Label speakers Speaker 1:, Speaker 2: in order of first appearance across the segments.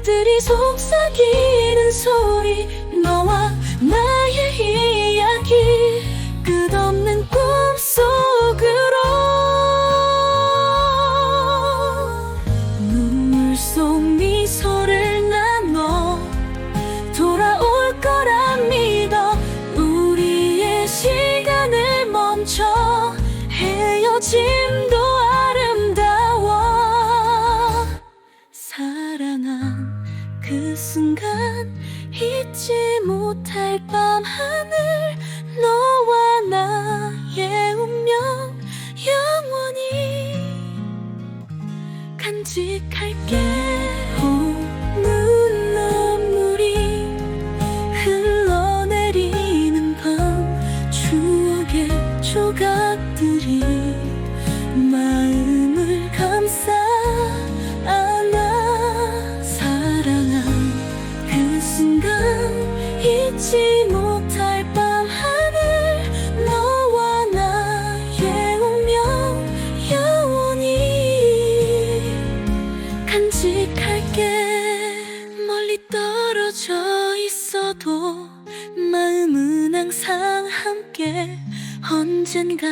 Speaker 1: 별들이 속삭이는 소리 너와 나의 이야기. 끝없는 꿈속으로 눈물 속 미소를 나눠 돌아올 거라 믿어 우리의 시간을 멈춰 헤어짐 그 순간 잊지 못할 밤 하늘 너와 나의 운명 영원히 간직할게. 오는 눈물이 흘러내리는 밤 추억의 조각들이 잊지 못할 밤 하늘 너와 나의 운명 영원히 간직할게. 멀리 떨어져 있어도 마음은 항상 함께. 언젠가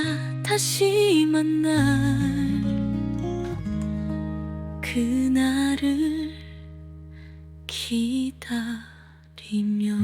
Speaker 1: 다시 만날 그날을 기다 리며